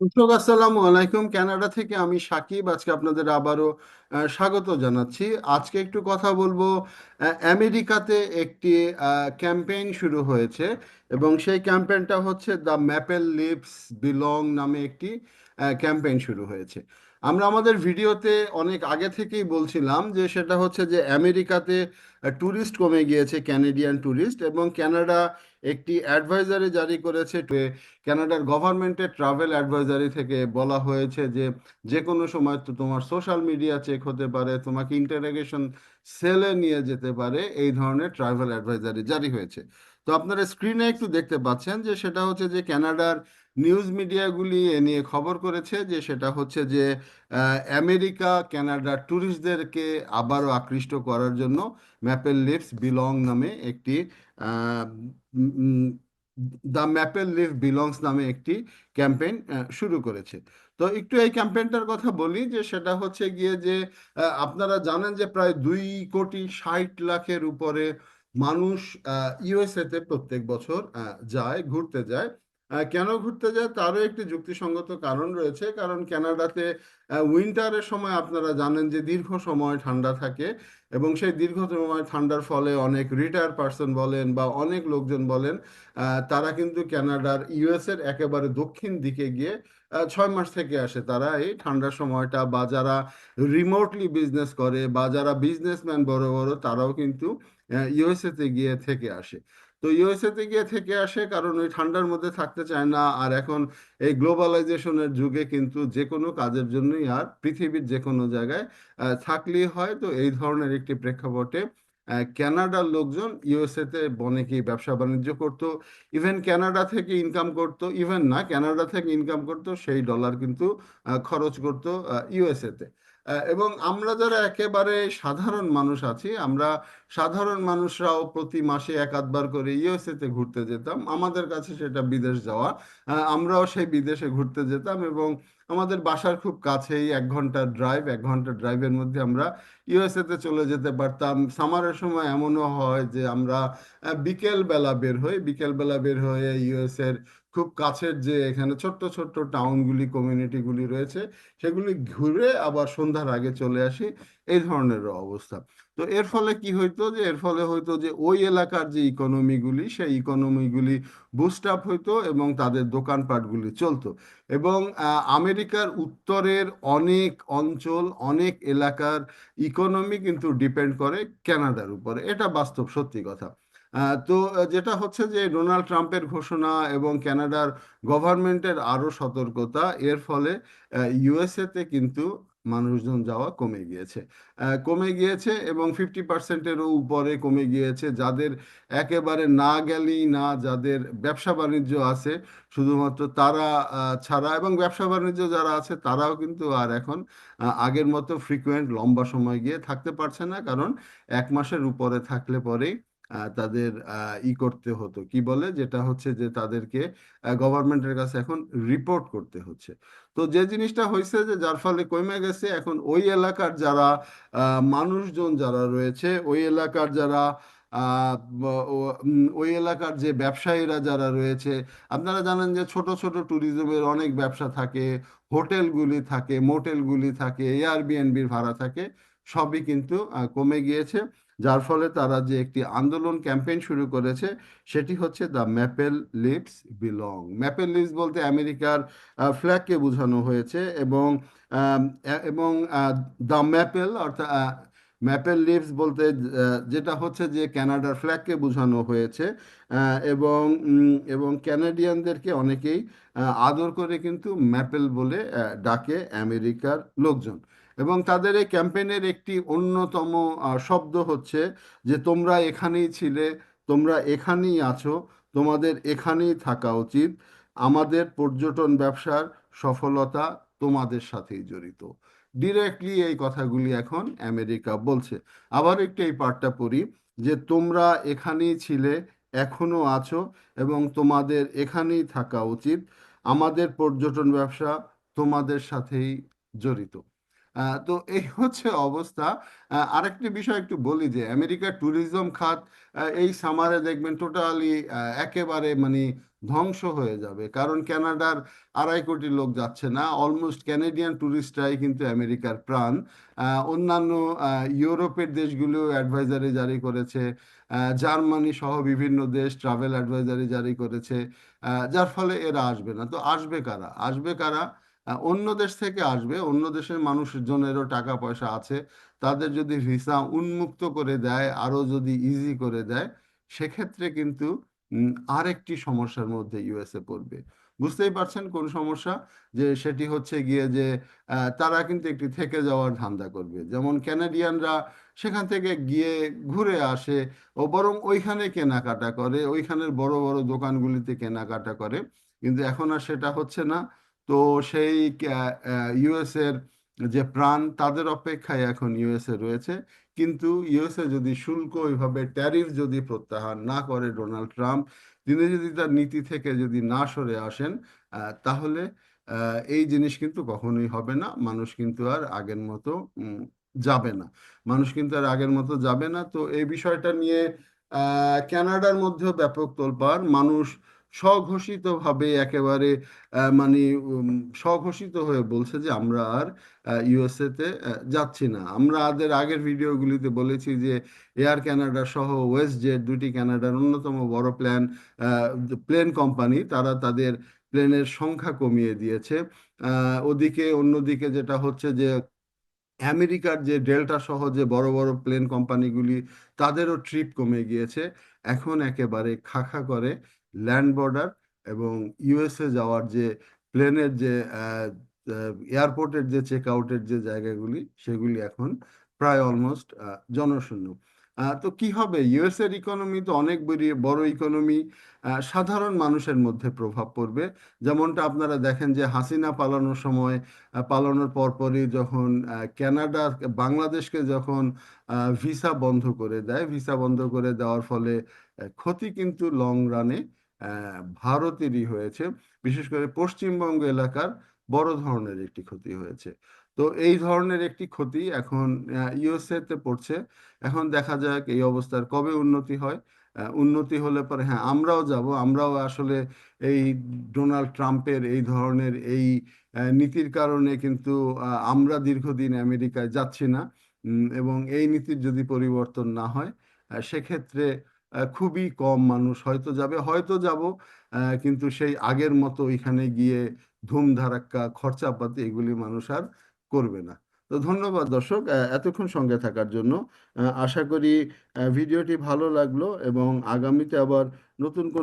দর্শক আলাইকুম। কানাডা থেকে আমি সাকিব। আজকে আপনাদের আবারও স্বাগত জানাচ্ছি। আজকে একটু কথা বলব আমেরিকাতে একটি ক্যাম্পেইন শুরু হয়েছে এবং সেই ক্যাম্পেইনটা হচ্ছে দ্য ম্যাপেল লিভস বিলং নামে একটি ক্যাম্পেইন শুরু হয়েছে। আমরা আমাদের ভিডিওতে অনেক আগে থেকেই বলছিলাম যে সেটা হচ্ছে যে আমেরিকাতে ট্যুরিস্ট কমে গিয়েছে ক্যানেডিয়ান ট্যুরিস্ট এবং ক্যানাডা একটি অ্যাডভাইজারি জারি করেছে কানাডার গভর্নমেন্টের ট্রাভেল অ্যাডভাইজারি থেকে বলা হয়েছে যে যে কোনো সময় তো তোমার সোশ্যাল মিডিয়া চেক হতে পারে, তোমাকে ইন্টারোগেশন সেলে নিয়ে যেতে পারে, এই ধরনের ট্রাভেল অ্যাডভাইজারি জারি হয়েছে। তো আপনারা স্ক্রিনে একটু দেখতে পাচ্ছেন যে সেটা হচ্ছে যে কানাডার নিউজ মিডিয়াগুলি এ নিয়ে খবর করেছে যে সেটা হচ্ছে যে আমেরিকা ক্যানাডার ট্যুরিস্টদেরকে আবারও আকৃষ্ট করার জন্য ম্যাপেল লিভস বিলং নামে একটি দ্য ম্যাপেল লিভ বিলংস নামে একটি ক্যাম্পেইন শুরু করেছে। তো একটু এই ক্যাম্পেইনটার কথা বলি যে সেটা হচ্ছে গিয়ে যে আপনারা জানেন যে প্রায় দুই কোটি ষাট লাখের উপরে মানুষ ইউএসএ তে প্রত্যেক বছর যায়, ঘুরতে যায়। কেন ঘুরতে যায়? তারও একটি যুক্তিসঙ্গত কারণ রয়েছে। কারণ কানাডাতে উইন্টারের সময় আপনারা জানেন যে দীর্ঘ সময় ঠান্ডা থাকে এবং সেই দীর্ঘ সময় ঠান্ডার ফলে অনেক রিটায়ার পার্সন বলেন বা অনেক লোকজন বলেন তারা কিন্তু কানাডার ইউএস এর একেবারে দক্ষিণ দিকে গিয়ে ছয় মাস থেকে আসে তারা এই ঠান্ডার সময়টা বা যারা রিমোটলি বিজনেস করে বা যারা বিজনেসম্যান বড় বড় তারাও কিন্তু ইউএসএ তে গিয়ে থেকে আসে। তো ইউএসএ তে গিয়ে থেকে আসে কারণ ওই ঠান্ডার মধ্যে থাকতে চায় না। আর এখন এই গ্লোবালাইজেশনের যুগে কিন্তু যে কোনো কাজের জন্যই আর পৃথিবীর যে কোনো জায়গায় থাকলেই হয়। তো এই ধরনের একটি প্রেক্ষাপটে ক্যানাডার লোকজন ইউএসএ তে অনেকেই ব্যবসা বাণিজ্য করতো। ইভেন কানাডা থেকে ইনকাম করতো, ইভেন না, ক্যানাডা থেকে ইনকাম করতো, সেই ডলার কিন্তু খরচ করতো ইউএসএ তে এবং আমরা যারা একেবারে সাধারণ মানুষ আছি, আমরা সাধারণ মানুষরাও প্রতি মাসে এক আধবার করে ইউএসএ তে ঘুরতে যেতাম। আমাদের কাছে সেটা বিদেশ যাওয়া। আমরাও সেই বিদেশে ঘুরতে যেতাম এবং আমাদের বাসার খুব কাছেই এক ঘণ্টার ড্রাইভ এক ঘণ্টার ড্রাইভের মধ্যে আমরা ইউএসএ তে চলে যেতে পারতাম। সামারের সময় এমনও হয় যে আমরা বিকেল বেলা বের হই। বিকেল বেলা বের হয়ে ইউএস এর খুব কাছের যে এখানে ছোট্ট ছোট্ট টাউনগুলি কমিউনিটিগুলি রয়েছে, সেগুলি ঘুরে আবার সন্ধ্যার আগে চলে আসি। এই ধরনের অবস্থা। তো এর ফলে কি হইতো যে, এর ফলে হইতো যে, ওই এলাকার যে ইকোনমিগুলি, সেই ইকোনমিগুলি বুস্ট আপ হইতো এবং তাদের দোকানপাটগুলি চলতো। এবং আমেরিকার উত্তরের অনেক অঞ্চল, অনেক এলাকার ইকোনমি কিন্তু ডিপেন্ড করে কানাডার উপরে। এটা বাস্তব সত্যি কথা। তো যেটা হচ্ছে যে, ডোনাল্ড ট্রাম্পের ঘোষণা এবং ক্যানাডার গভর্নমেন্টের আরও সতর্কতা, এর ফলে ইউএসএ তে কিন্তু মানুষজন যাওয়া কমে গিয়েছে। কমে গিয়েছে এবং ফিফটি পার্সেন্টেরও উপরে কমে গিয়েছে। যাদের একেবারে না গেলেই না যাদের ব্যবসা বাণিজ্য আছে, শুধুমাত্র তারা ছাড়া এবং ব্যবসা বাণিজ্য যারা আছে, তারাও কিন্তু আর এখন আগের মতো ফ্রিকুয়েন্ট লম্বা সময় গিয়ে থাকতে পারছে না। কারণ এক মাসের উপরে থাকলে পরেই তাদের ই করতে হতো। কি বলে? যেটা হচ্ছে যে তাদেরকে গভর্নমেন্টের কাছে এখন রিপোর্ট করতে হচ্ছে। তো যে জিনিসটা হয়েছে যে যার ফলে কমে গেছে, এখন ওই এলাকার যারা মানুষজন যারা রয়েছে, ওই এলাকার যারা ওই এলাকার যে ব্যবসায়ীরা যারা রয়েছে, আপনারা জানেন যে ছোট ছোট ট্যুরিজমের অনেক ব্যবসা থাকে, হোটেলগুলি থাকে মোটেলগুলি থাকে এয়ারবিএনবির ভাড়া থাকে, সবই কিন্তু কমে গিয়েছে। যার ফলে তারা যে একটি আন্দোলন ক্যাম্পেইন শুরু করেছে, সেটি হচ্ছে the maple leaves belong. Maple leaves বলতে আমেরিকার ফ্ল্যাগকে বোঝানো হয়েছে এবং এবং দ্য ম্যাপেল অর্থাৎ ম্যাপেল লিভস বলতে যেটা হচ্ছে যে ক্যানাডার ফ্ল্যাগকে বোঝানো হয়েছে এবং এবং ক্যানাডিয়ানদেরকে অনেকেই আদর করে কিন্তু ম্যাপেল বলে ডাকে আমেরিকার লোকজন। এবং তাদের এই ক্যাম্পেইনের একটি অন্যতম শব্দ হচ্ছে যে, তোমরা এখানেই ছিলে, তোমরা এখানেই আছো, তোমাদের এখানেই থাকা উচিত। আমাদের পর্যটন ব্যবসার সফলতা তোমাদের সাথেই জড়িত। ডিরেক্টলি এই কথাগুলি এখন আমেরিকা বলছে। আবার একটু এই পার্টটা পড়ি যে, তোমরা এখানেই ছিলে, এখনও আছো এবং তোমাদের এখানেই থাকা উচিত। আমাদের পর্যটন ব্যবসা তোমাদের সাথেই জড়িত। তো এই হচ্ছে অবস্থা। আরেকটি বিষয় একটু বলি যে আমেরিকার ট্যুরিজম খাত এই সামারে দেখবেন টোটালি একেবারে মানে ধ্বংস হয়ে যাবে। কারণ কানাডার আড়াই কোটি লোক যাচ্ছে না অলমোস্ট ক্যানেডিয়ান ট্যুরিস্টরাই কিন্তু আমেরিকার প্রাণ। অন্যান্য ইউরোপের দেশগুলো অ্যাডভাইজারি জারি করেছে। জার্মানি সহ বিভিন্ন দেশ ট্রাভেল অ্যাডভাইজারি জারি করেছে। যার ফলে এরা আসবে না। তো আসবে কারা? আসবে কারা? অন্য দেশ থেকে আসবে, অন্য দেশের মানুষজনেরও টাকা পয়সা আছে, তাদের যদি ভিসা উন্মুক্ত করে দেয়, আরও যদি ইজি করে দেয়, সেক্ষেত্রে কিন্তু আরেকটি সমস্যার মধ্যে ইউএসএ পড়বে। বুঝতেই পারছেন কোন সমস্যা? যে সেটি হচ্ছে গিয়ে যে তারা কিন্তু একটি থেকে যাওয়ার ধান্দা করবে। যেমন ক্যানাডিয়ানরা সেখান থেকে গিয়ে ঘুরে আসে ও বরং ওইখানে কেনাকাটা করে, ওইখানের বড় বড় দোকানগুলিতে কেনাকাটা করে। কিন্তু এখন আর সেটা হচ্ছে না। তো সেই ইউএস এর যে প্রাণ, তাদের অপেক্ষায় এখন ইউএসএ রয়েছে। কিন্তু ইউএসএ যদি শুল্ক ওইভাবে ট্যারিফ যদি প্রত্যাহার না করে ডোনাল্ড ট্রাম্প তিনি যদি তার নীতি থেকে যদি না সরে আসেন তাহলে এই জিনিস কিন্তু কখনোই হবে না। মানুষ কিন্তু আর আগের মতো যাবে না। মানুষ কিন্তু আর আগের মতো যাবে না। তো এই বিষয়টা নিয়ে ক্যানাডার মধ্যেও ব্যাপক তোলপাড়। মানুষ স্বঘোষিতভাবে একেবারে মানে স্বঘোষিত হয়ে বলছে যে আমরা আর ইউএসএ তে যাচ্ছি না। আমরা আমাদের আগের ভিডিওগুলিতে বলেছি যে এয়ার ক্যানাডা সহ ওয়েস্ট জেট দুটি ক্যানাডার অন্যতম বড় প্ল্যান প্লেন কোম্পানি, তারা তাদের প্লেনের সংখ্যা কমিয়ে দিয়েছে। ওদিকে, অন্যদিকে যেটা হচ্ছে যে আমেরিকার যে ডেল্টা সহ যে বড় বড় প্লেন কোম্পানিগুলি, তাদেরও ট্রিপ কমে গিয়েছে। এখন একেবারে খাখা করে ল্যান্ড বর্ডার এবং ইউএসএ যাওয়ার যে প্লেনের যে এয়ারপোর্টের যে চেক আউটের যে জায়গাগুলি, সেগুলি এখন প্রায় অলমোস্ট জনশূন্য। তো কি হবে? ইউএস এর ইকোনমি তো অনেক বড় ইকোনমি সাধারণ মানুষের মধ্যে প্রভাব পড়বে। যেমনটা আপনারা দেখেন যে হাসিনা পালানোর সময় পালানোর পরপরই যখন ক্যানাডা বাংলাদেশকে যখন ভিসা বন্ধ করে দেয় ভিসা বন্ধ করে দেওয়ার ফলে ক্ষতি কিন্তু লং রানে ভারতেরই হয়েছে। বিশেষ করে পশ্চিমবঙ্গ এলাকার বড় ধরনের একটি ক্ষতি হয়েছে। তো এই ধরনের একটি ক্ষতি এখন ইউএসএতে পড়ছে। এখন দেখা যাক এই অবস্থার কবে উন্নতি হয়। উন্নতি হলে পরে হ্যাঁ আমরাও যাব। আমরাও আসলে এই ডোনাল্ড ট্রাম্পের এই ধরনের এই নীতির কারণে কিন্তু আমরা দীর্ঘদিন আমেরিকায় যাচ্ছি না। এবং এই নীতির যদি পরিবর্তন না হয় সেক্ষেত্রে খুবই কম মানুষ হয়তো যাবে, হয়তো যাব কিন্তু সেই আগের মতো ওইখানে গিয়ে ধুম ধারাক্কা, খরচাপাতি এগুলি মানুষ আর করবে না। তো ধন্যবাদ দর্শক এতক্ষণ সঙ্গে থাকার জন্য। আশা করি ভিডিওটি ভালো লাগল এবং আগামীতে আবার নতুন